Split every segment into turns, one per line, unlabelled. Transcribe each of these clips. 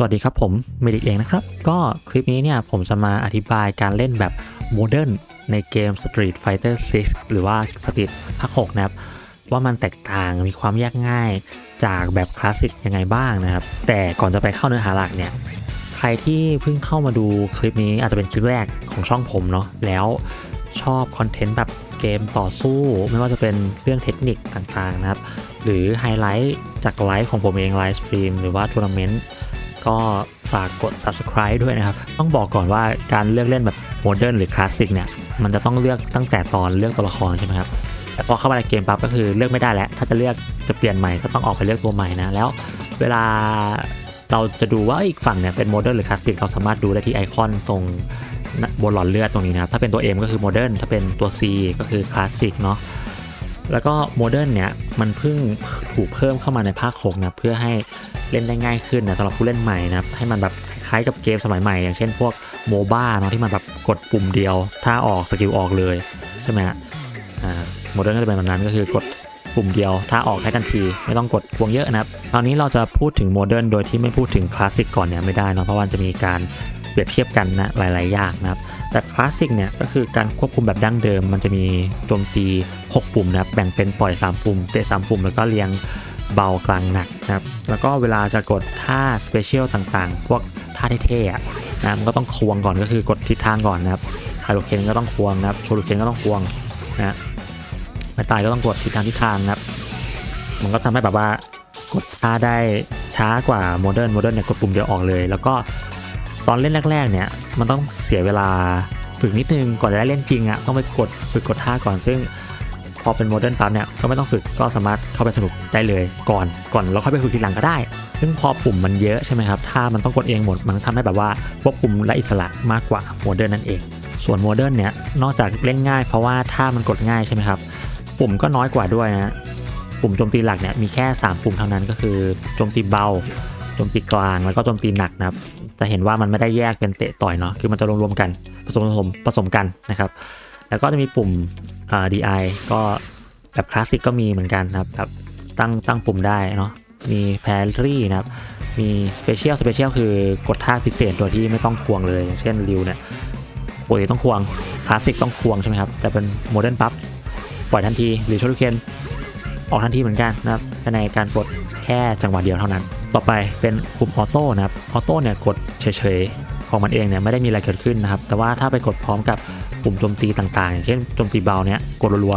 สวัสดีครับผมเมดิกเองนะครับ ก็คลิปนี้เนี่ยผมจะมาอธิบายการเล่นแบบโมเดิร์นในเกม Street Fighter 6 หรือว่า Street ภาค6นะครับ ว่ามันแตกต่างมีความยากง่ายจากแบบคลาสสิกยังไงบ้างนะครับ แต่ก่อนจะไปเข้าเนื้อหาหลักเนี่ย ใครที่เพิ่งเข้ามาดูคลิปนี้อาจจะเป็นคลิปแรกของช่องผมเนาะแล้วชอบคอนเทนต์แบบเกมต่อสู้ ไม่ว่าจะเป็นเรื่องเทคนิคต่างๆนะครับ หรือไฮไลท์จากไลฟ์ของผมเองไลฟ์สตรีมหรือว่าทัวร์นาเมนต์ ก็ฝากกด subscribe ด้วยนะครับ ต้องบอกก่อนว่าการเลือกเล่นแบบโมเดิร์นหรือคลาสสิกเนี่ย มันจะต้องเลือกตั้งแต่ตอนเลือกตัวละครใช่ไหมครับ แต่พอเข้ามาในเกมปั๊บก็คือเลือกไม่ได้แล้ว ถ้าจะเลือกจะเปลี่ยนใหม่ก็ต้องออกไปเลือกตัวใหม่นะ แล้วเวลาเราจะดูว่าอีกฝั่งเนี่ยเป็นโมเดิร์นหรือคลาสสิกเราสามารถดูได้ที่ไอคอนตรงบนหลอดเลือดตรงนี้นะครับ ถ้าเป็นตัว M ก็คือโมเดิร์น ถ้าเป็นตัว C ก็คือคลาสสิกเนาะ แล้วก็โมเดิร์นเนี่ยมันเพิ่งถูกเพิ่มเข้ามาในภาค6นะเพื่อให้เล่นได้ง่ายขึ้นนะสำหรับผู้เล่นใหม่นะให้มันแบบคล้ายกับเกมสมัยใหม่ อย่างเช่นพวกโมบ้าเนาะที่มันแบบกดปุ่มเดียว ถ้าออกสกิลออกเลยใช่ไหมฮะโมเดิร์นก็จะเป็นแบบนั้นก็คือกดปุ่มเดียว ถ้าออกให้ทันทีไม่ต้องกดพวงเยอะนะครับตอนนี้เราจะพูดถึงโมเดิร์นโดยที่ไม่พูดถึงคลาสสิกก่อนเนี่ยไม่ได้เนาะเพราะว่าจะมีการเปรียบเทียบกันนะหลาย ๆ อย่างนะครับ แต่คลาสสิกเนี่ยก็คือการควบคุมแบบดั้งเดิม มันจะมีโจมตี 6 ปุ่มนะครับแบ่งเป็นปล่อย 3 ปุ่ม เตะ 3 ปุ่ม แล้วก็เรียงเบากลางหนักนะครับ แล้วก็เวลาจะกดท่าสเปเชียลต่างๆ พวกท่าเท่ๆอะนะมันก็ต้องควงก่อนก็คือกดทิศทางก่อนนะครับไฮโลเคนก็ต้องควงนะครับโชลูเคนก็ต้องควงนะไม่ตายก็ต้องกดทิศทางทิศทางนะครับ มันก็ทำให้แบบว่ากดท่าได้ช้ากว่าโมเดิร์นโมเดิร์นเนี่ยกดปุ่มเดียวออกเลย แล้วก็ ตอนเล่นแรก ๆ เนี่ย มันต้องเสียเวลาฝึกนิดนึงก่อนจะได้เล่นจริงอะ่ะต้องไปกดฝึกกดท่าก่อนซึ่งพอเป็นโมเดิร์นปั๊บเนี่ยก็ไม่ต้องฝึกก็สามารถเข้าไปสนุกได้เลยก่อนก่อนแล้วค่อยไปฝึกทีหลังก็ได้ ซึ่งพอปุ่มมันเยอะใช่ไหมครับถ้ามันต้องกดเองหมดมันทำให้แบบว่าควบคุมและอิสระมากกว่าโมเดิร์นนั่นเอง ส่วนโมเดิร์นเนี่ยนอกจากเล่นง่าย เพราะว่าถ้ามันกดง่ายใช่ไหมครับปุ่มก็น้อยกว่าด้วยนะปุ่มโจมตีหลักเนี่ยมีแค่ 3 ปุ่มเท่านั้นก็คือโจมตีเบาโจมตีกลางแล้วก็โจมตีหนักนะครับ จะเห็นว่ามันไม่ได้แยกเป็นเตะต่อยเนาะคือมันจะรวมๆกันผสมผสมผสมกันนะครับ แล้วก็จะมีปุ่มอ่า DI ก็แบบคลาสสิกก็มีเหมือนกันนะครับแบบตั้งตั้งปุ่มได้เนาะมีแพรี่นะครับ มีสเปเชียลสเปเชียลคือกดท่าพิเศษโดยที่ไม่ต้องควงเลยอย่างเช่นริวเนี่ยปกติต้องควงคลาสสิกต้องควงใช่ไหมครับ แต่เป็นโมเดิร์นปั๊บปล่อยทันทีหรือโชลูเคนออกทันทีเหมือนกันนะครับในการกดแค่จังหวะเดียวเท่านั้น ต่อไปเป็นปุ่มออโต้นะครับ ออโต้เนี่ยกดเฉยๆ ของมันเองเนี่ยไม่ได้มีอะไรเกิดขึ้นนะครับ แต่ว่าถ้าไปกดพร้อมกับปุ่มโจมตีต่างๆ อย่างเช่นโจมตีเบาเนี่ยกดรัว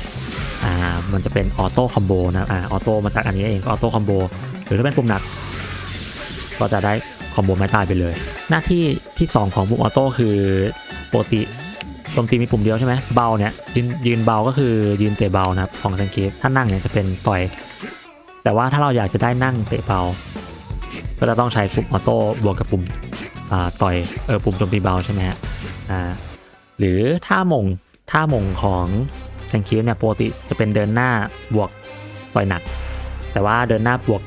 ๆ อ่า มันจะเป็นออโต้คอมโบนะอ่า ออโต้มาจากอันนี้เอง ออโต้คอมโบ หรือถ้าเป็นปุ่มหนัก ก็จะได้คอมโบไม่ตายไปเลย หน้าที่ที่ 2 ของปุ่มออโต้คือปกติโจมตีมีปุ่มเดียวใช่ไหมเบาเนี่ยยืนยืนเบาก็คือยืนเตะเบานะครับของแซงเกฟถ้านั่งเนี่ยจะเป็นต่อย แต่ว่าถ้าเราอยากจะได้นั่งเตะเบาก็จะต้องใช้ปุ่มออโต้บวกกับปุ่มต่อยเออปุ่มโจมตีเบาใช่ไหมฮะอ่าหรือท่ามงท่ามงของแซงเกฟเนี่ยปกติจะเป็นเดินหน้าบวกต่อยหนัก แต่ว่าเดินหน้าบวก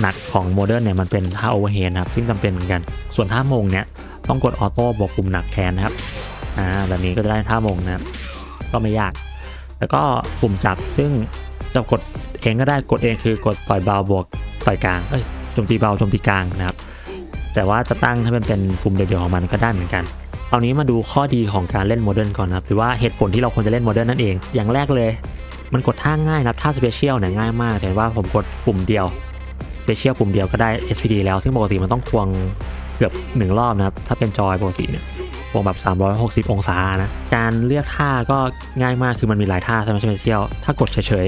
หนักของโมเดิร์นเนี่ยมันเป็นท่าโอเวอร์เฮนนะครับซึ่งจำเป็นเหมือนกัน ส่วนท่ามงเนี่ยต้องกดออโต้บวกปุ่มหนักแทนนะครับอ่าแบบนี้ก็จะได้ท่ามงนะครับก็ไม่ยาก แล้วก็ปุ่มจับซึ่งจะกด เองก็ได้กดเองคือกดต่อยเบาบวกต่อยกลางเอ้ยโจมตีเบาโจมตีกลางนะครับ แต่ว่าจะตั้งให้มันเป็นปุ่มเดียวๆของมันก็ได้เหมือนกันเอานี้มาดูข้อดีของการเล่นโมเดิร์นก่อนนะครับหรือว่าเหตุผลที่เราควรจะเล่นโมเดิร์นนั่นเอง อย่างแรกเลย มันกดท่าง่ายนะครับท่าสเปเชียลเนี่ยง่ายมากเห็นว่าผมกดปุ่มเดียวสเปเชียลปุ่มเดียวก็ได้ SPD แล้ว ซึ่งปกติมันต้องควงเกือบหนึ่งรอบนะครับ ถ้าเป็นจอยปกติเนี่ยวงแบบ 360 องศานะ การเลือกท่าก็ง่ายมากคือมันมีหลายท่าใช่ไหมใช่ไหมเที่ยวถ้ากดเฉย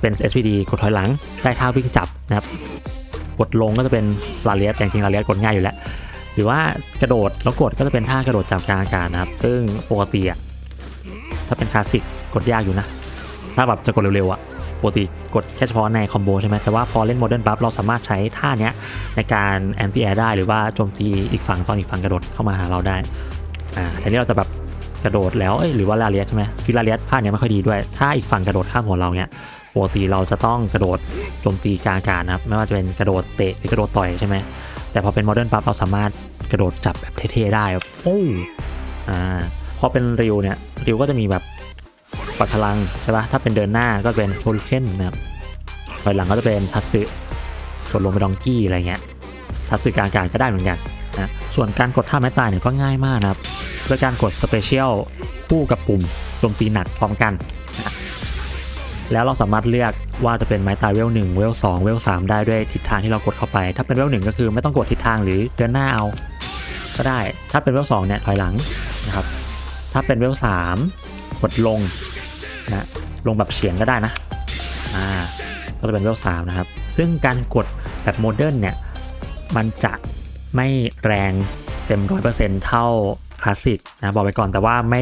เป็น SPD กดถอยหลังได้ท่าวิ่งจับนะครับ กดลงก็จะเป็นลาเลียสแต่จริงๆลาเลียสกดง่ายอยู่แล้ว หรือว่ากระโดดแล้วกดก็จะเป็นท่ากระโดดจับกลางอากาศนะครับ ซึ่งปกติอะถ้าเป็นคลาสสิกกดยากอยู่นะ ถ้าแบบจะกดเร็วๆอะปกติกดแค่เฉพาะในคอมโบใช่ไหมแต่ว่าพอเล่นโมเดิร์นปั๊บเราสามารถใช้ท่าเนี้ยในการแอนตี้แอร์ได้หรือว่าโจมตีอีกฝั่งตอนอีกฝั่งกระโดดเข้ามาหาเราได้ อ่าแทนที่เราจะแบบกระโดดแล้วเอ้ยหรือว่าลาเลียสใช่ไหมคือลาเลียสภาเนี้ยไม่ค่อยดีด้วย ถ้าอีกฝั่งกระโดดข้ามหัวเราเนี้ย ปกติเราจะต้องกระโดดโจมตีกลางอากาศนะครับ ไม่ว่าจะเป็นกระโดดเตะหรือกระโดดต่อยใช่ไหมแต่พอเป็นโมเดิร์นปั๊บเราสามารถกระโดดจับแบบเท่ๆได้แบบโอ้อ่าพอเป็นริวเนี่ยริวก็จะมีแบบปัดพลังใช่ปะถ้าเป็นเดินหน้าก็เป็นโทริเคนนะครับถอยหลังก็จะเป็นทัตสึกดลงไปดองกี้อะไรเงี้ยทัศกลางอากาศก็ได้เหมือนกันนะส่วนการกดท่าไม้ตายเนี่ยก็ง่ายมากนะครับด้วยการกดสเปเชียลคู่กับปุ่มโจมตีหนักพร้อมกันนะ แล้วเราสามารถเลือกว่าจะเป็นไม้ตายเวล1เวล2เวล3ได้ด้วยทิศทางที่เรากดเข้าไป ถ้าเป็นเวล1ก็คือไม่ต้องกดทิศทางหรือเดินหน้าเอา ก็ได้ ถ้าเป็นเวล2เนี่ยถอยหลังนะครับ ถ้าเป็นเวล3กดลงนะลงแบบเฉียงก็ได้นะ อ่า ก็จะเป็นเวล3นะครับ ซึ่งการกดแบบโมเดิร์นเนี่ย มันจะไม่แรงเต็ม 100%เท่าคลาสสิกนะบอกไปก่อนแต่ว่าไม่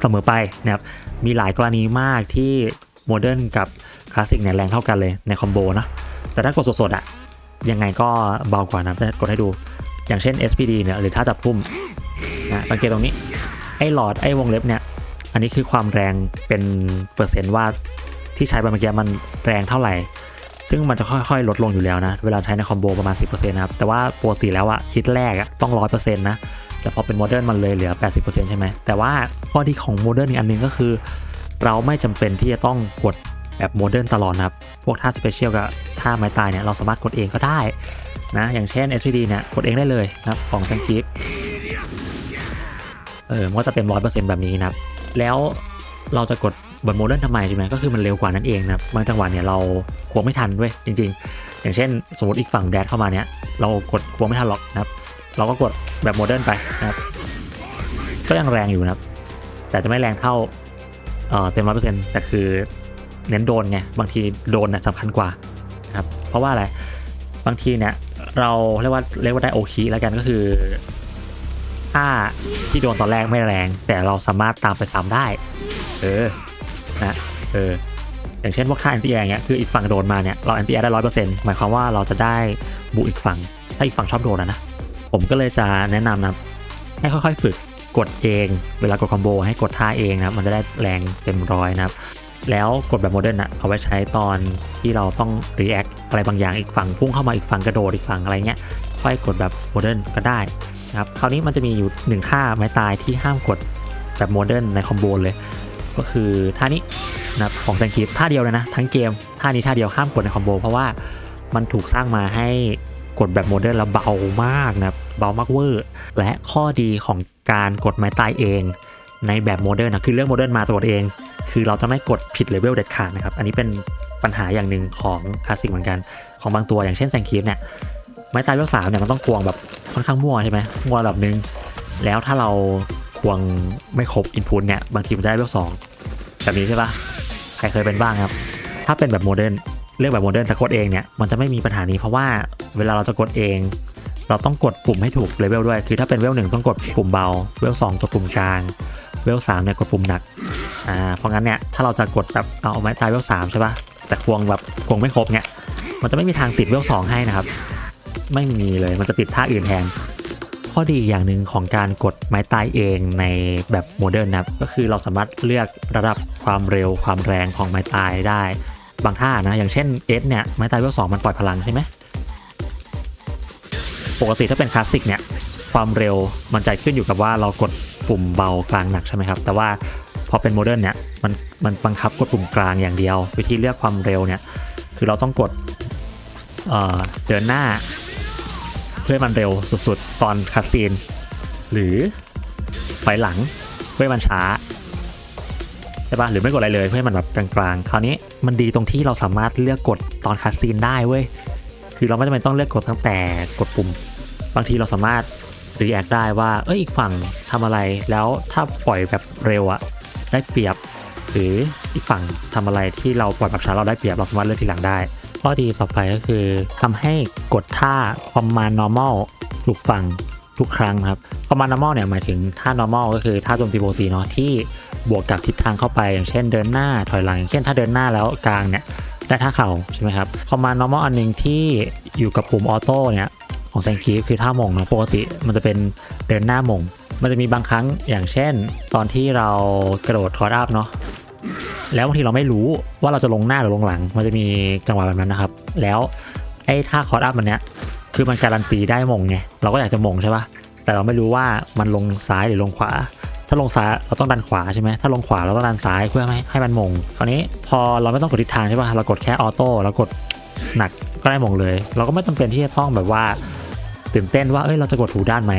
เสมอไปนะครับ มีหลายกรณีมากที่ โมเดิร์นกับคลาสสิกเนี่ยแรงเท่ากันเลยในคอมโบนะแต่ถ้ากดสดๆอะยังไงก็เบากว่านะแต่กดให้ดูอย่างเช่น SPD เนี่ยหรือถ้าจับพุ่มนะสังเกตตรงนี้ ไอ้หลอดไอ้วงเล็บเนี่ย อันนี้คือความแรงเป็นเปอร์เซ็นต์ว่าที่ใช้ไปเมื่อกี้มันแรงเท่าไหร่ ซึ่งมันจะค่อยๆ ลดลงอยู่แล้วนะ เวลาใช้ในคอมโบประมาณ 10%นะครับ แต่ว่าปกติแล้วอะคิดแรกอะต้อง 100%นะ แต่พอเป็นโมเดิร์นมันเลยเหลือ 80%ใช่ไหมแต่ว่าข้อดีของโมเดิร์นอีกอันหนึงก็คือ เราไม่จำเป็นที่จะต้องกดแบบโมเดิร์นตลอดนะครับ พวกท่าสเปเชียลกับท่าไม้ตายเนี่ยเราสามารถกดเองก็ได้นะ อย่างเช่น SPD เนี่ยกดเองได้เลยนะครับของแซงกิฟเออมันก็จะเต็ม100%แบบนี้นะครับ แล้วเราจะกดบนโมเดิร์นทำไมใช่ไหมก็คือมันเร็วกว่านั่นเองนะครับบางจังหวะเนี่ยเราควงไม่ทันด้วยจริง ๆ อย่างเช่น สมมติอีกฝั่งแดดเข้ามาเนี่ยเรากดควงไม่ทันหรอกนะครับ เราก็กดแบบโมเดิร์นไปนะครับก็ยังแรงอยู่นะครับ แต่จะไม่แรงเท่า เต็มร้อยเปอร์เซ็นต์แต่คือเน้นโดนไงบางทีโดนน่ะสำคัญกว่าครับเพราะว่าอะไรบางทีเนี่ยเราเรียกว่าเรียกว่าได้โอคีแล้วกันก็คือถ้าที่โดนตอนแรกไม่แรง แต่เราสามารถตามไปซ้ำได้ เออนะเอออย่างเช่นพวกท่าแอนตี้แอร์เงี้ยคืออีกฝั่งโดนมาเนี่ยเราแอนตี้แอร์ได้ร้อยเปอร์เซ็นต์หมายความว่าเราจะได้บุกอีกฝั่งถ้าอีกฝั่งชอบโดนนะนะผมก็เลยจะแนะนำนะให้ค่อยๆฝึก กดเอง เวลากดคอมโบให้กดท่าเองนะมันจะได้แรงเต็มร้อยนะครับ แล้วกดแบบโมเดิร์นอะเอาไว้ใช้ตอนที่เราต้องรีแอคอะไรบางอย่างอีกฝั่งพุ่งเข้ามาอีกฝั่งกระโดดอีกฝั่งอะไรเงี้ย ค่อยกดแบบโมเดิร์นก็ได้นะครับ คราวนี้มันจะมีอยู่หนึ่งท่าไม้ตายที่ห้ามกดแบบโมเดิร์นในคอมโบเลย ก็คือท่านี้นะครับของแซงกีฟท่าเดียวเลยนะ ทั้งเกมท่านี้ท่าเดียวห้ามกดในคอมโบเพราะว่ามันถูกสร้างมาให้ กดแบบโมเดิร์นแล้วเบามากนะเบามากเวอร์ และข้อดีของการกดไม้ตายเอง ในแบบโมเดิร์นนะคือเรื่องโมเดิร์นมาตัวเอง คือเราจะไม่กดผิดเลเวลเด็ดขาดนะครับ อันนี้เป็นปัญหาอย่างหนึ่งของคลาสสิกเหมือนกันของบางตัวอย่างเช่นแซงคีฟเนี่ยไม้ตายเลเวลสามเนี่ยมันต้องควงแบบค่อนข้างมั่วใช่ไหมมั่วระดับหนึ่งแล้วถ้าเราควงไม่ครบอินพุตเนี่ยบางทีมันจะได้เลเวลสองแบบนี้ใช่ปะใครเคยเป็นบ้างครับ ถ้าเป็นแบบโมเดิร์น เลือกแบบโมเดิร์นจะกดเองเนี่ยมันจะไม่มีปัญหานี้เพราะว่าเวลาเราจะกดเอง เราต้องกดปุ่มให้ถูกเลเวลด้วย คือถ้าเป็นเวลหนึ่งต้องกดปุ่มเบา เวลสองกดปุ่มกลาง เวลสามเนี่ยกดปุ่มหนัก อ่า เพราะงั้นเนี่ยถ้าเราจะกดแบบเอาไม้ตายเวลสามใช่ปะแต่ควงแบบควงไม่ครบเนี่ย มันจะไม่มีทางติดเวลสองให้นะครับ ไม่มีเลย มันจะติดท่าอื่นแทน ข้อดีอย่างหนึ่งของการกดไม้ตายเองในแบบโมเดิร์นนะครับ ก็คือเราสามารถเลือกระดับความเร็วความแรงของไม้ตายได้ บางท่านะ อย่างเช่นเอสเนี่ยไม้ตายเวลสองมันปล่อยพลังใช่ไหมปกติถ้าเป็นคลาสสิกเนี่ยความเร็วมันจะขึ้นอยู่กับว่าเรากดปุ่มเบากลางหนักใช่ไหมครับ แต่ว่าพอเป็นโมเดิร์นเนี่ยมันมันบังคับกดปุ่มกลางอย่างเดียว วิธีเลือกความเร็วเนี่ยคือเราต้องกดเเดินหน้า เพื่อให้มันเร็วสุดๆ ตอนคัสซีน หรือถอยหลังเพื่อให้มันช้า ใช่ปะหรือไม่กดอะไรเลยเพื่อให้มันแบบกลางๆ คราวนี้มันดีตรงที่เราสามารถเลือกกดตอนคัสซีนได้เว้ย คือเราไม่จำเป็นต้องเลือกกดตั้งแต่กดปุ่ม บางทีเราสามารถรีแอคได้ว่า เอ้ยอีกฝั่งทำอะไร แล้วถ้าปล่อยแบบเร็วอะได้เปรียบ หรืออีกฝั่งทำอะไรที่เราปล่อยแบบช้าเราได้เปรียบเราสามารถเลือกทีหลังได้ ข้อดีต่อไปก็คือทำให้กดท่า command normal ถูกฝั่งทุกครั้งครับ command normal เนี่ยหมายถึงท่า normal ก็คือท่าโจมตีปกติเนาะที่ บวกกับทิศทางเข้าไปอย่างเช่นเดินหน้าถอยหลังอย่างเช่นถ้าเดินหน้าแล้วกลางเนี่ยได้ท่าเข่าใช่ไหมครับคอมมานด์ normal อันหนึงที่อยู่กับปุ่มออโต้เนี่ยของแซงคีคือท่ามงเนาะปกติมันจะเป็นเดินหน้ามง มันจะมีบางครั้งอย่างเช่น ตอนที่เรากระโดดคอร์ดอัพเนาะแล้วบางทีเราไม่รู้ว่าเราจะลงหน้าหรือลงหลัง มันจะมีจังหวะแบบนั้นนะครับ แล้วไอ้ท่าคอร์ดอัพมันเนี้ยคือมันการันตีได้มงไงเราก็อยากจะมงใช่ปะแต่เราไม่รู้ว่ามันลงซ้ายหรือลงขวา ถ้าลงซ้ายเราต้องดันขวาใช่ไหมถ้าลงขวาเราต้องดันซ้ายเพื่อให้ให้มันมงคราวนี้พอเราไม่ต้องกดทิศทางใช่ป่ะเรากดแค่ออโต้แล้วกดหนักก็ได้มงเลย เราก็ไม่จำเป็นที่จะต้องแบบว่าตื่นเต้นว่าเอ้ยเราจะกดถูด้านไหม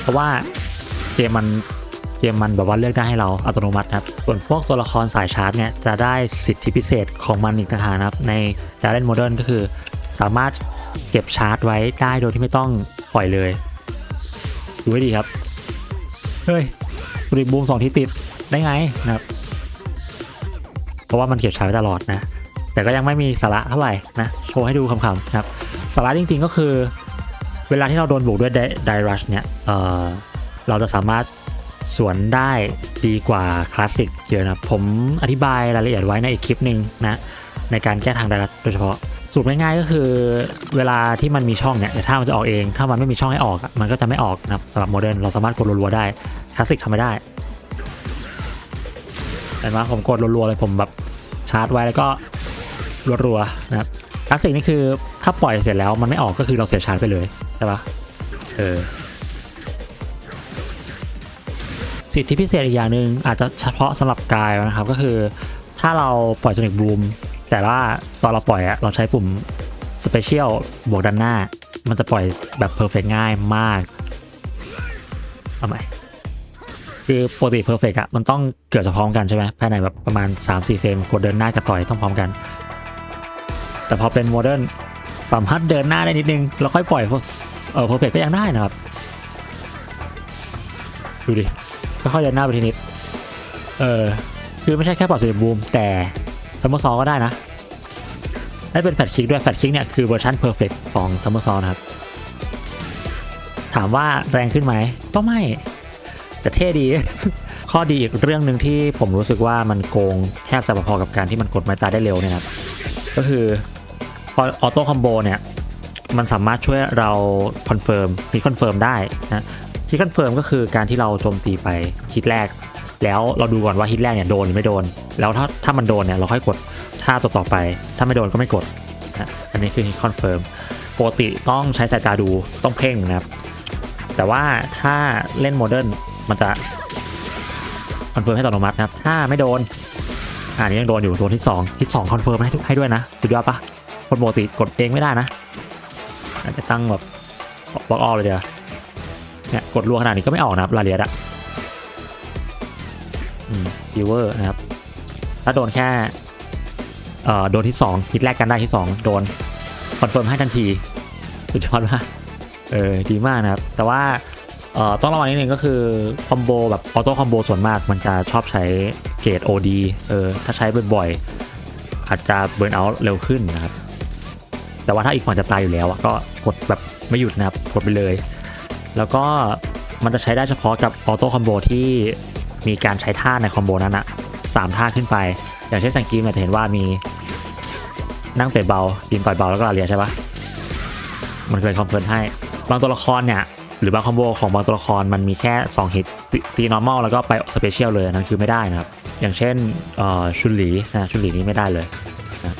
เพราะว่าเกมมันเกมมันแบบว่าเลือกได้ให้เราอัตโนมัตินะครับ ส่วนพวกตัวละครสายชาร์จเนี่ยจะได้สิทธิพิเศษของมันอีกต่างหากนะครับ ในการเล่นโมเดิร์นก็คือสามารถเก็บชาร์จไว้ได้โดยที่ไม่ต้องปล่อยเลย ดูให้ดีครับ เฮ้ยรีบูมสองที่ติดได้ไงนะครับ เพราะว่ามันเก็บชาร์จไว้ตลอดนะ แต่ก็ยังไม่มีสาระเท่าไหร่นะ โชว์ให้ดูคำๆนะครับ สาระจริงๆก็คือ เวลาที่เราโดนบุกด้วยไดรัชเนี่ยเออเราจะสามารถสวนได้ดีกว่าคลาสสิกเยอะนะ ผมอธิบายรายละเอียดไว้ในอีกคลิปหนึ่งนะ ในการแก้ทางไดรัชโดยเฉพาะสูตรง่ายๆก็คือเวลาที่มันมีช่องเนี่ยแต่ถ้ามันจะออกเอง ถ้ามันไม่มีช่องให้ออกมันก็จะไม่ออกนะครับสำหรับโมเดิร์นเราสามารถกดรัวๆได้ ลาสสิกทำไม่ได้เห็นไหมผมกดรัวๆเลยผมแบบชาร์จไว้แล้วก็รัวๆนะครับคลาสสิกนี่คือถ้าปล่อยเสร็จแล้วมันไม่ออกก็คือเราเสียชาร์จไปเลยใช่ปะเออสิทธิพิเศษอีกอย่างหนึ่งอาจจะเฉพาะสำหรับกายนะครับก็คือถ้าเราปล่อยโซนิกบูมแต่ว่าตอนเราปล่อยอะเราใช้ปุ่มสเปเชียลบวกด้านหน้า มันจะปล่อยแบบเพอร์เฟกง่ายมาก เอาใหม่ คือปกติเพอร์เฟกอะมันต้องเกิดจะพร้อมกันใช่ไหมภายในแบบประมาณ 3-4 เฟรมกดเดินหน้ากับต่อยต้องพร้อมกัน แต่พอเป็นโมเดิร์นสามารถเดินหน้าได้นิดนึง แล้วค่อยปล่อยเออเพอร์เฟกก็ยังได้นะครับ ดูดิค่อยเดินหน้าไปทีนิดเออคือไม่ใช่แค่ปรับสีบูมแต่ซัมเมอร์ซอก็ได้นะได้เป็นแฟลชคิกด้วยแฟลชคิกเนี่ยคือเวอร์ชันเพอร์เฟกของซัมเมอร์ซอนะครับ ถามว่าแรงขึ้นไหมก็ไม่ แต่เท่ดี ข้อดีอีกเรื่องหนึ่งที่ผมรู้สึกว่ามันโกงแทบจะพอๆกับการที่มันกดไม้ตายได้เร็วเนี่ยครับก็คือพอออโต้คอมโบเนี่ยมันสามารถช่วยเราคอนเฟิร์มฮิตคอนเฟิร์มได้นะฮิตคอนเฟิร์มก็คือการที่เราโจมตีไปฮิตแรก แล้วเราดูก่อนว่าฮิตแรกเนี่ยโดนหรือไม่โดน แล้วถ้าถ้ามันโดนเนี่ยเราค่อยกดท่าต่อต่อไป ถ้าไม่โดนก็ไม่กดนะอันนี้คือฮิตคอนเฟิร์มปกติต้องใช้สายตาดูต้องเพ่งนะครับแต่ว่าถ้าเล่นโมเดิร์น มันจะคอนเฟิร์มให้อัตโนมัตินะครับ ถ้าไม่โดนอ่านี้ยังโดนอยู่โดนที่2ที่2คอนเฟิร์มให้ให้ด้วยนะสุดยอดปะคนปกติกดเองไม่ได้นะอาจจะตั้งแบบบล็อกออเลยเดียวเนี่ยกดรัวขนาดนี้ก็ไม่ออกนะครับลาเลียดอะอืมดิวเวอร์นะครับ ถ้าโดนแค่เอ่อโดนที่2ฮิตแรกกันได้ที่ 2 โดนคอนเฟิร์มให้ทันทีสุดยอดมากเออดีมากนะครับ แต่ว่า เอ่อต้องระวังนิดนึงก็คือคอมโบแบบออโต้คอมโบส่วนมากมันจะชอบใช้เกรด OD เออถ้าใช้บ่อยๆ อาจจะเบิร์นเอาท์เร็วขึ้นนะครับ แต่ว่าถ้าอีกฝั่งจะตายอยู่แล้วอะก็กดแบบไม่หยุดนะครับ กดไปเลย แล้วก็มันจะใช้ได้เฉพาะกับออโต้คอมโบที่มีการใช้ท่าในคอมโบนั้นอะสามท่าขึ้นไป อย่างเช่นสังกีมเนี่ยจะเห็นว่ามีนั่งเตะเบาดินต่อยเบาแล้วก็ลาเรียใช่ปะมันเคยคอมเฟิร์มให้ บางตัวละครเนี่ย หรือบางคอมโบของบางตัวละครมันมีแค่2ฮิตตีตี normal แล้วก็ไปสเปเชียลเลยนั่นคือไม่ได้นะครับ อย่างเช่นชุนหลีนะชุนหลีนี่ไม่ได้เลยนะ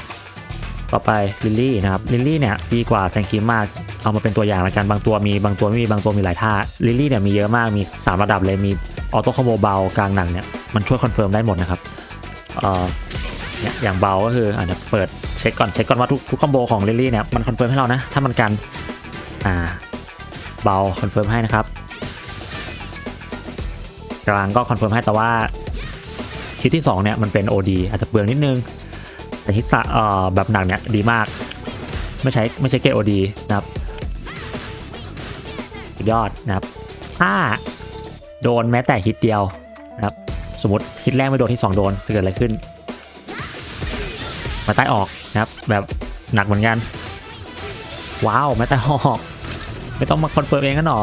ต่อไปลิลลี่นะครับลิลลี่เนี่ยดีกว่าแซงคิมมากเอามาเป็นตัวอย่างละกันบางตัวมีบางตัวไม่มีบางตัวมีหลายท่าลิลลี่เนี่ยมีเยอะมากมี 3 ระดับเลยมีออโต้คอมโบเบากลางหนังเนี่ยมันช่วยคอนเฟิร์มได้หมดนะครับเอ่อเนี่ยอย่างเบาก็คืออาจจะเปิดเช็คก่อนเช็คก่อนว่าทุกทุกคอมโบของลิลลี่เนี่ยมันคอนเฟิร์มให้เรานะถ้ามันกันอ่า เบาคอนเฟิร์มให้นะครับ กลางก็คอนเฟิร์มให้แต่ว่าฮิตที่2เนี่ยมันเป็น OD อาจจะเปลืองนิดนึง แต่ฮิตสะเอ่อแบบหนักเนี่ยดีมาก ไม่ใช้ไม่ใช่เกต OD นะครับยอดนะครับ ถ้าโดนแม้แต่ฮิตเดียวนะครับ สมมติฮิตแรกไม่โดนฮิตสองโดนจะเกิดอะไรขึ้น มาใต้ออกนะครับ แบบหนักเหมือนกัน ว้าว แม้แต่ออก ไม่ต้องมาคอนเฟิร์มเองกันหรอ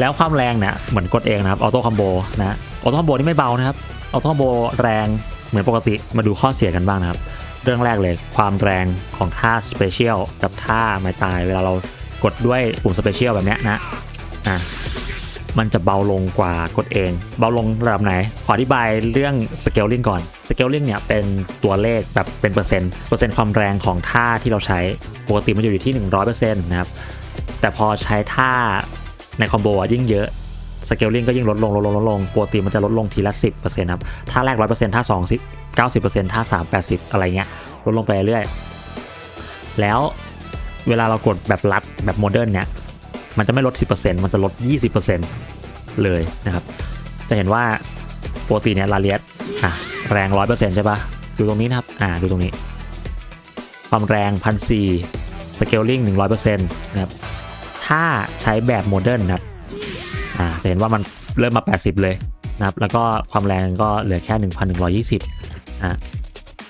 แล้วความแรงเนี่ยเหมือนกดเองนะครับออโต้คอมโบนะออโต้คอมโบนี่ไม่เบานะครับออโต้คอมโบแรงเหมือนปกติมาดูข้อเสียกันบ้างนะครับ เรื่องแรกเลยความแรงของท่าสเปเชียลกับท่าไม้ตายเวลาเรากดด้วยปุ่มสเปเชียลแบบนี้นะอะมันจะเบาลงกว่ากดเอง เบาลงระดับไหน ขออธิบายเรื่องสเกลลิงก่อนสเกลลิงเนี่ยเป็นตัวเลขแบบเป็นเปอร์เซ็นต์เปอร์เซ็นต์ความแรงของท่าที่เราใช้ปกติมันจะอยู่ที่ 100%นะครับ แต่พอใช้ท่าในคอมโบอะยิ่งเยอะสเกลลิงก็ยิ่งลดลงลดลงลดลงปกติมันจะลดลงทีละ 10%ครับท่าแรก 100%ท่า2 10 90%ท่า3 80 อะไรเงี้ยลดลงไปเรื่อยแล้วเวลาเรากดแบบรัดแบบโมเดิร์นเนี่ยมันจะไม่ลด 10%มันจะลด 20%เลยนะครับ จะเห็นว่าปกติเนี่ยลาเลียสอะแรง 100%ใช่ปะดูตรงนี้นะครับอ่าดูตรงนี้ ความแรงพันสี่สเกลลิง100%นะครับ ถ้าใช้แบบโมเดิร์นนะครับอ่าจะเห็นว่ามันเริ่มมา 80 เลยนะครับแล้วก็ความแรงก็เหลือแค่ 1,120อ่า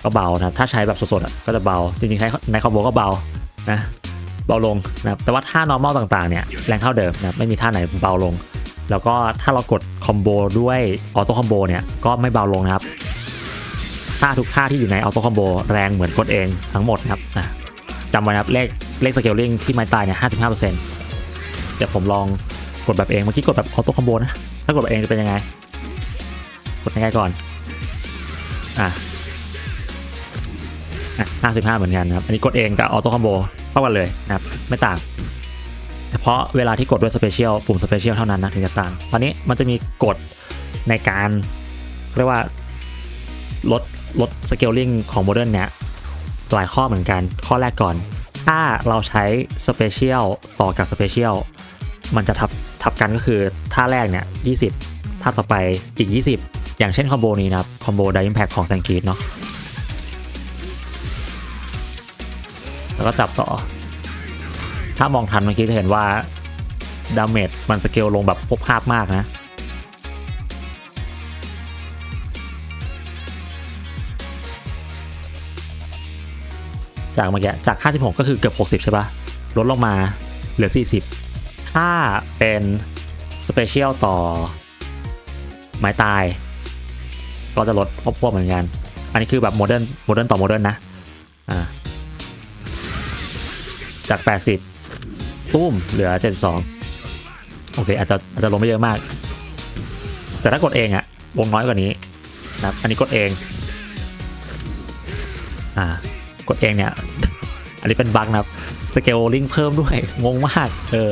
ก็เบานะครับถ้าใช้แบบสดๆอะก็จะเบา จริงๆใช้ในคอมโบก็เบานะเบาลงนะครับแต่ว่าท่า normal ต่างๆเนี่ยแรงเท่าเดิมนะครับไม่มีท่าไหนเบาลง แล้วก็ถ้าเรากดคอมโบด้วยออโต้คอมโบเนี่ยก็ไม่เบาลงนะครับท่าทุกท่าที่อยู่ในออโต้คอมโบแรงเหมือนกดเองทั้งหมดนะครับจำไว้นะครับเลขเลขสเกลลิงที่ไม้ตายเนี่ย55%เเดี๋ยวผมลองกดแบบเองเมื่อกี้กดแบบออโต้คอมโบนะ ถ้ากดแบบเองจะเป็นยังไง กดง่ายๆก่อน อะอะ55เหมือนกันครับ อันนี้กดเองกับออโต้คอมโบเท่ากันเลยนะครับ ไม่ต่าง เฉพาะเวลาที่กดด้วยสเปเชียลปุ่มสเปเชียลเท่านั้นนะถึงจะต่าง ตอนนี้มันจะมีกฎในการเรียกว่าลดลดสเกลลิงของโมเดิร์นเนี่ยหลายข้อเหมือนกัน ข้อแรกก่อน ถ้าเราใช้สเปเชียลต่อกับสเปเชียล มันจะทับทับกันก็คือท่าแรกเนี่ย20ท่าต่อไปอีก 20 อย่างเช่นคอมโบนี้นะครับคอมโบไดอิมแพคของแซงกีดเนาะแล้วก็จับต่อ ถ้ามองทันเมื่อกี้จะเห็นว่าดาเมจมันสเกลลงแบบพบภาพมากนะ จากเมื่อกี้จาก56ก็คือเกือบ 60 ใช่ปะลดลงมาเหลือ 40 ถ้าเป็นสเปเชียลต่อ ไม้ตาย ก็จะลดพวบๆเหมือนกัน อันนี้คือแบบโมเดิร์นโมเดิร์นต่อโมเดิร์นนะ อ่า จาก 80 ตุ้มเหลือ 72 โอเค อาจจะอาจจะลงไม่เยอะมาก แต่ถ้ากดเองอะวงน้อยกว่านี้นะครับ อันนี้กดเอง อ่า กดเองเนี่ย อันนี้เป็นบั๊กนะครับ สเกลลิงเพิ่มด้วย งงมาก เออ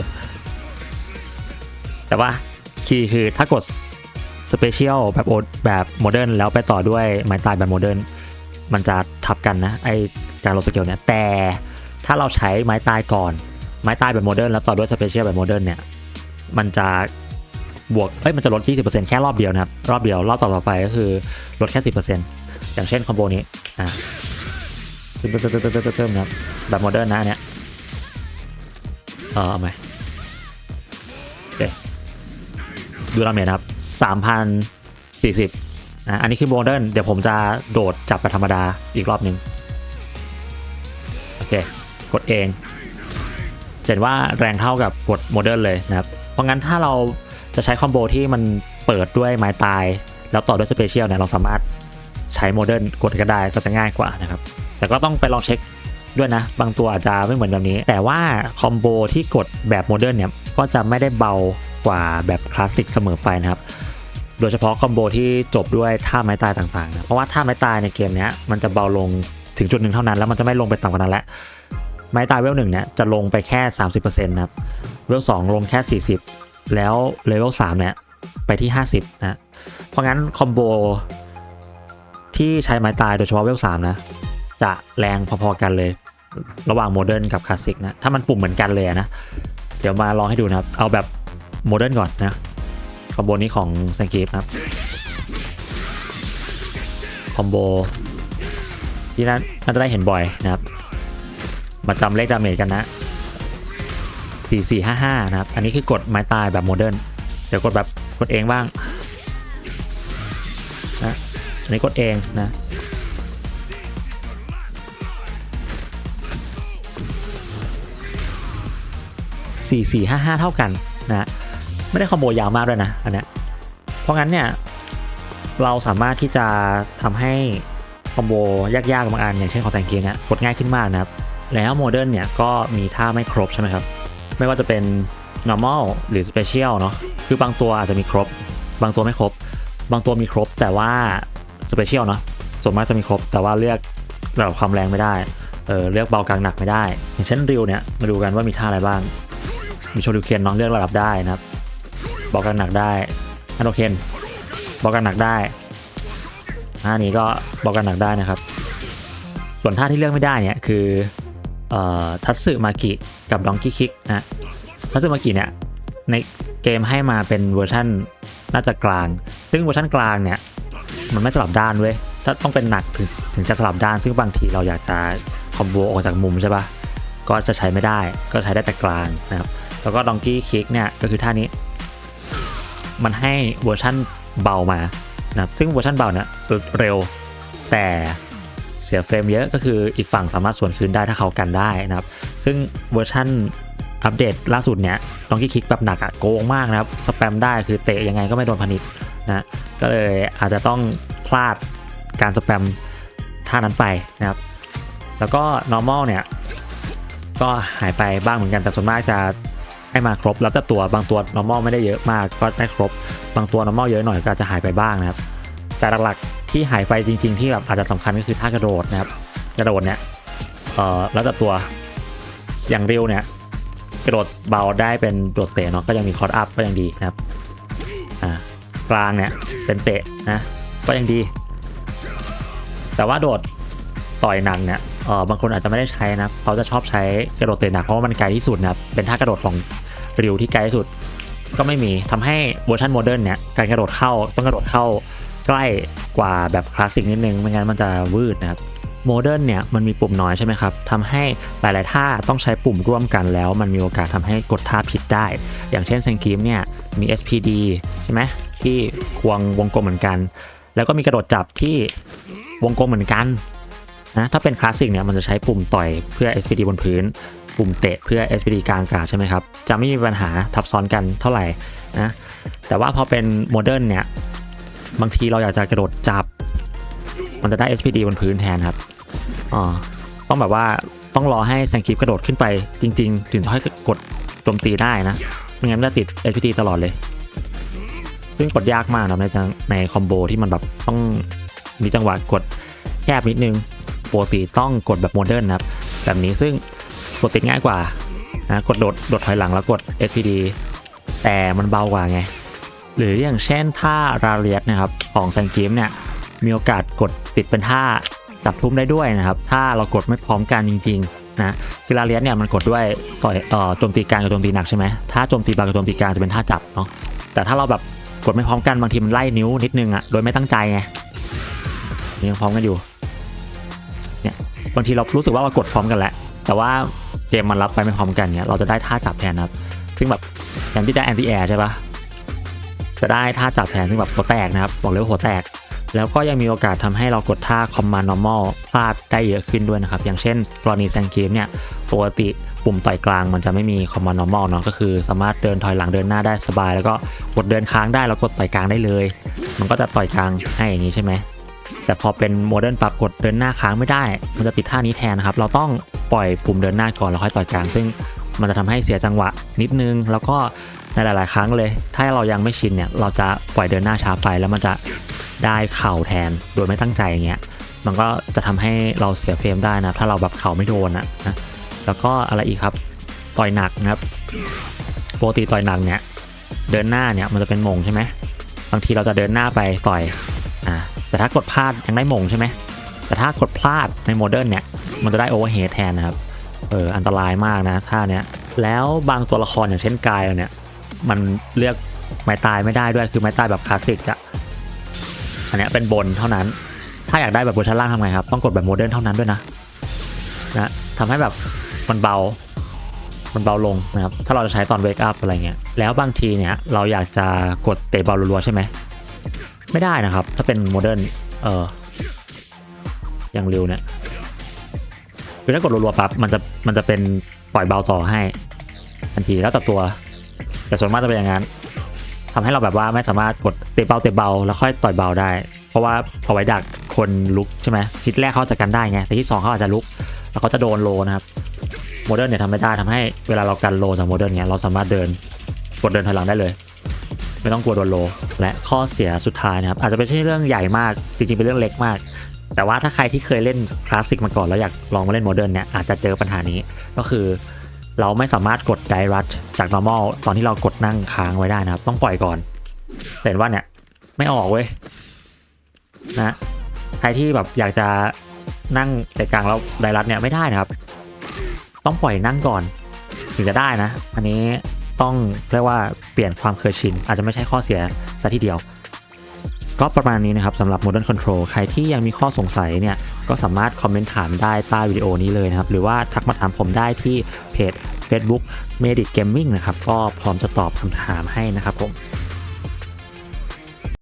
แต่ว่าคีย์คือถ้ากดสเปเชียลแบบโอแบบโมเดิร์นแล้วไปต่อด้วยไม้ตายแบบโมเดิร์นมันจะทับกันนะไอการลดสเกลเนี่ยแต่ถ้าเราใช้ไม้ตายก่อน ไม้ตายแบบโมเดิร์นแล้วต่อด้วยสเปเชียลแบบโมเดิร์นเนี่ยมันจะบวกเอ้ยมันจะลด 20%แค่รอบเดียวนะครับ รอบเดียว รอบต่อๆไปก็คือลดแค่ 10%อย่างเช่นคอมโบนี้อะเติมเติมเติมเติมเติมเติมนะครับแบบโมเดิร์นนะเนี้ยเออเอาไหม ดูดาเมจนะครับ3,040นะอันนี้คือโมเดิร์นเดี๋ยวผมจะโดดจับแบบธรรมดาอีกรอบหนึ่งโอเค กดเองเห็นว่าแรงเท่ากับกดโมเดิร์นเลยนะครับ เพราะงั้นถ้าเราจะใช้คอมโบที่มันเปิดด้วยไม้ตาย แล้วต่อด้วยสเปเชียลเนี่ยเราสามารถใช้โมเดิร์นกดก็ได้ก็จะง่ายกว่านะครับ แต่ก็ต้องไปลองเช็คด้วยนะ บางตัวอาจจะไม่เหมือนแบบนี้ แต่ว่าคอมโบที่กดแบบโมเดิร์นเนี่ยก็จะไม่ได้เบา กว่าแบบคลาสสิกเสมอไปนะครับ โดยเฉพาะคอมโบที่จบด้วยท่าไม้ตายต่างๆนะเพราะว่าท่าไม้ตายในเกมนี้มันจะเบาลงถึงจุดหนึ่งเท่านั้น แล้วมันจะไม่ลงไปต่ำกว่านั้นแล้ว ไม้ตายเวลหนึ่งเนี่ยจะลงไปแค่ 30%นะครับ เวลสองลงแค่ 40 แล้วเลเวลสามเนี่ยไปที่ 50นะ เพราะงั้นคอมโบที่ใช้ไม้ตายโดยเฉพาะเวลสามนะ จะแรงพอๆกันเลย ระหว่างโมเดิร์นกับคลาสสิกนะ ถ้ามันปุ่มเหมือนกันเลยนะ เดี๋ยวมาลองให้ดูนะครับ เอาแบบ โมเดิร์นก่อนนะคอมโบนี้ของแซงกีฟครับคอมโบที่นั้นน่าจะได้เห็นบ่อยนะครับ มาจำเลขดาเมจกันนะ 4455 นะครับ อันนี้คือกดไม้ตายแบบโมเดิร์นเดี๋ยวกดแบบกดเองบ้างนะอันนี้กดเองนะ4455 เท่ากันนะ ไม่ได้คอมโบยาวมากด้วยนะอันเนี้ยเพราะงั้นเนี่ยเราสามารถที่จะทำให้คอมโบยากๆบางอันอย่างเช่นของแซงเกียเนี่ยกดง่ายขึ้นมากนะครับ แล้วโมเดิร์นเนี่ยก็มีท่าไม่ครบใช่ไหมครับ ไม่ว่าจะเป็น normal หรือ special เนาะคือบางตัวอาจจะมีครบ บางตัวไม่ครบ บางตัวมีครบแต่ว่า special เนาะส่วนมากจะมีครบ แต่ว่าเลือกระดับความแรงไม่ได้เออเลือกเบากลางหนักไม่ได้ อย่างเช่นริวเนี่ยมาดูกันว่ามีท่าอะไรบ้างมีโชริวเคนเน้องเลือกระดับได้นะครับ บากลางหนักได้ฮันโดเคนบากลางหนักได้ท่านี้ก็บากลางหนักได้นะครับ ส่วนท่าที่เลือกไม่ได้เนี่ยคือเอ่อทัตสึมากิกับดองกี้คิกนะทัตสึมากิเนี่ยในเกมให้มาเป็นเวอร์ชันน่าจะกลาง ซึ่งเวอร์ชันกลางเนี่ยมันไม่สลับด้านเว้ย ถ้าต้องเป็นหนักถึงถึงจะสลับด้าน ซึ่งบางทีเราอยากจะคอมโบออกจากมุมใช่ปะก็จะใช้ไม่ได้ ก็ใช้ได้แต่กลางนะครับ แล้วก็ดองกี้คิกเนี่ยก็คือท่านี้ มันให้เวอร์ชั่นเบามานะครับซึ่งเวอร์ชันเบาเนี่ยเร็วแต่เสียเฟรมเยอะก็คืออีกฝั่งสามารถสวนคืนได้ถ้าเขากันได้นะครับ ซึ่งเวอร์ชันอัปเดตล่าสุดเนี่ยลองคลิกแบบหนักอะโกงมากนะครับ สแปมได้คือเตะยังไงก็ไม่โดนพนิชนะก็เลยอาจจะต้องพลาดการสแปมท่านั้นไปนะครับ แล้วก็ normal เนี่ยก็หายไปบ้างเหมือนกันแต่ส่วนมากจะ ให้มาครบ แล้วแต่ตัวบางตัว normal ไม่ได้เยอะมากก็ได้ครบ บางตัว normal เยอะหน่อยก็อาจจะหายไปบ้างนะครับ แต่หลักๆที่หายไปจริง ๆ ที่แบบอาจจะสำคัญก็คือท่ากระโดดนะครับ กระโดดเนี่ยเอ่อแล้วแต่ตัวอย่างเร็วเนี่ยกระโดดเบาได้เป็นโดดเตะเนาะก็ยังมีคอร์ดอัพก็ยังดีนะครับอ่ากลางเนี่ยเป็นเตะนะก็ยังดี แต่ว่าโดดต่อยหนักเนี่ยเออบางคนอาจจะไม่ได้ใช้นะเขาจะชอบใช้กระโดดเตะหนักเพราะว่ามันไกลที่สุดนะครับเป็นท่ากระโดดของ ริวที่ไกลสุด ก็ไม่มีทำให้เวอร์ชันโมเดิร์นเนี่ยการกระโดดเข้าต้องกระโดดเข้าใกล้กว่าแบบคลาสสิกนิดนึงไม่งั้นมันจะวืดนะครับโมเดิร์นเนี่ยมันมีปุ่มน้อยใช่ไหมครับทำให้หลาย ๆ ท่าต้องใช้ปุ่มร่วมกันแล้วมันมีโอกาสทำให้กดท่าผิดได้ อย่างเช่นเซนกิมเนี่ยมี SPD ใช่ไหมที่ควงวงกลมเหมือนกัน แล้วก็มีกระโดดจับที่วงกลมเหมือนกันนะถ้าเป็นคลาสสิกเนี่ยมันจะใช้ปุ่มต่อยเพื่อ SPD บนพื้น ปุ่มเตะเพื่อ SPD กลางอากาศใช่ไหมครับ จะไม่มีปัญหาทับซ้อนกันเท่าไหร่นะ แต่ว่าพอเป็นโมเดิร์นเนี่ย บางทีเราอยากจะกระโดดจับ มันจะได้ SPD บนพื้นแทนครับ อ๋อ ต้องแบบว่าต้องรอให้แซงคิปกระโดดขึ้นไปจริง ๆ ถึงจะให้กดโจมตีได้นะไม่งั้นมันจะติด SPD ตลอดเลย ซึ่งกดยากมากนะในในคอมโบที่มันแบบต้องมีจังหวะกดแคบนิดนึงปกติต้องกดแบบโมเดิร์นนะครับแบบนี้ซึ่ง กดติดง่ายกว่านะกดโดดโดดถอยหลังแล้วกด SPD แต่มันเบากว่าไง หรืออย่างเช่นท่าราเลียสนะครับของแซงกิมเนี่ยมีโอกาสกดติดเป็นท่าจับทุ่มได้ด้วยนะครับ ถ้าเรากดไม่พร้อมกันจริงๆนะคือราเลียสเนี่ยมันกดด้วยต่อยเอ่อโจมตีกลางกับโจมตีหนักใช่ไหมถ้าโจมตีเบากับโจมตีกลางจะเป็นท่าจับเนาะแต่ถ้าเราแบบกดไม่พร้อมกันบางทีมันไล่นิ้วนิดนึงอะ่ะโดยไม่ตั้งใจไงยังพร้อมกันอยู่เนี่ยบางทีเรารู้สึกว่าเรากดพร้อมกันแหละแต่ว่า เกมมันรับไปไม่พร้อมกันเนี่ยเราจะได้ท่าจับแทนครับ ซึ่งแบบอย่างที่ได้แอนตี้แอร์ใช่ปะจะได้ท่าจับแทนซึ่งแบบหัวแตกนะครับ บอกเลยว่าหัวแตก แล้วก็ยังมีโอกาสทำให้เรากดท่า command normal พลาดได้เยอะขึ้นด้วยนะครับ อย่างเช่นกรณีแซงเกมเนี่ยปกติปุ่มต่อยกลางมันจะไม่มี command normal เนาะก็คือสามารถเดินถอยหลังเดินหน้าได้สบาย แล้วก็กดเดินค้างได้แล้วกดต่อยกลางได้เลย มันก็จะต่อยกลางให้อย่างนี้ใช่ไหมแต่พอเป็นโมเดิร์นปรับกดเดินหน้าค้างไม่ได้ มันจะติดท่านี้แทนนะครับ เราต้อง ปล่อยปุ่มเดินหน้าก่อนแล้วค่อยต่อยกลาง ซึ่งมันจะทำให้เสียจังหวะนิดนึง แล้วก็ในหลาย ๆ ครั้งเลย ถ้าเรายังไม่ชินเนี่ยเราจะปล่อยเดินหน้าช้าไปแล้วมันจะได้เข่าแทนโดยไม่ตั้งใจอย่างเงี้ยมันก็จะทำให้เราเสียเฟรมได้นะถ้าเราแบบเข่าไม่โดนอะนะแล้วก็อะไรอีกครับต่อยหนักนะครับปกติต่อยหนักเนี่ยเดินหน้าเนี่ยมันจะเป็นมงใช่ไหมบางทีเราจะเดินหน้าไปต่อยอ่าแต่ถ้ากดพลาดยังได้มงใช่ไหม แต่ถ้ากดพลาดในโมเดิร์นเนี่ย มันจะได้โอเวอร์เฮดแทนนะครับ เอออันตรายมากนะท่าเนี้ย แล้วบางตัวละครอย่างเช่นกายเนี่ย มันเลือกไม้ตายไม่ได้ด้วยคือไม้ตายแบบคลาสสิกอะอันเนี้ยเป็นบนเท่านั้น ถ้าอยากได้แบบเวอร์ชันล่างทำไงครับ ต้องกดแบบโมเดิร์นเท่านั้นด้วยนะนะทำให้แบบมันเบา มันเบาลงนะครับ ถ้าเราจะใช้ตอนเวกอัพอะไรเงี้ย แล้วบางทีเนี่ยเราอยากจะกดเตะบอลรัวๆใช่ไหม ไม่ได้นะครับ ถ้าเป็นโมเดิร์น เออ อย่างเร็วเนี่ยคือถ้ากดรัวๆปั๊บมันจะมันจะเป็นปล่อยเบาต่อให้ทันทีแล้วแต่ตัว แต่ส่วนมากจะเป็นอย่างนั้นทำให้เราแบบว่าไม่สามารถกดเตะเบาเตะเบาแล้วค่อยต่อยเบาได้ เพราะว่าพอไว้ดักคนลุกใช่ไหมฮิตแรกเขาจะกันได้ไงแต่ที่สองเขาอาจจะลุก แล้วเขาจะโดนโลนะครับโมเดิร์นเนี่ยทำไม่ได้ทำให้เวลาเรากันโลจากโมเดิร์นเนี่ยเราสามารถเดินกดเดินถอยหลังได้เลยไม่ต้องกลัวโดนโล และข้อเสียสุดท้ายนะครับอาจจะไม่ใช่เรื่องใหญ่มากจริงๆเป็นเรื่องเล็กมาก แต่ว่าถ้าใครที่เคยเล่นคลาสสิกมาก่อนแล้วอยากลองมาเล่นโมเดิร์นเนี่ยอาจจะเจอปัญหานี้ก็คือ เราไม่สามารถกดไดรัชจาก normal ตอนที่เรากดนั่งค้างไว้ได้นะครับ ต้องปล่อยก่อนแต่เห็นว่าเนี่ยไม่ออกเว้ยนะใครที่แบบอยากจะนั่งแต่กลางแล้วไดรัชเนี่ยไม่ได้นะครับ ต้องปล่อยนั่งก่อนถึงจะได้นะ อันนี้ต้องเรียกว่าเปลี่ยนความเคยชินอาจจะไม่ใช่ข้อเสียซะทีเดียว ก็ประมาณนี้นะครับสำหรับ Modern Control ใครที่ยังมีข้อสงสัยเนี่ย ก็สามารถคอมเมนต์ถามได้ใต้วิดีโอนี้เลยนะครับ หรือว่าทักมาถามผมได้ที่เพจ Facebook Medic Gaming นะครับ ก็พร้อมจะตอบคำถามให้นะครับผม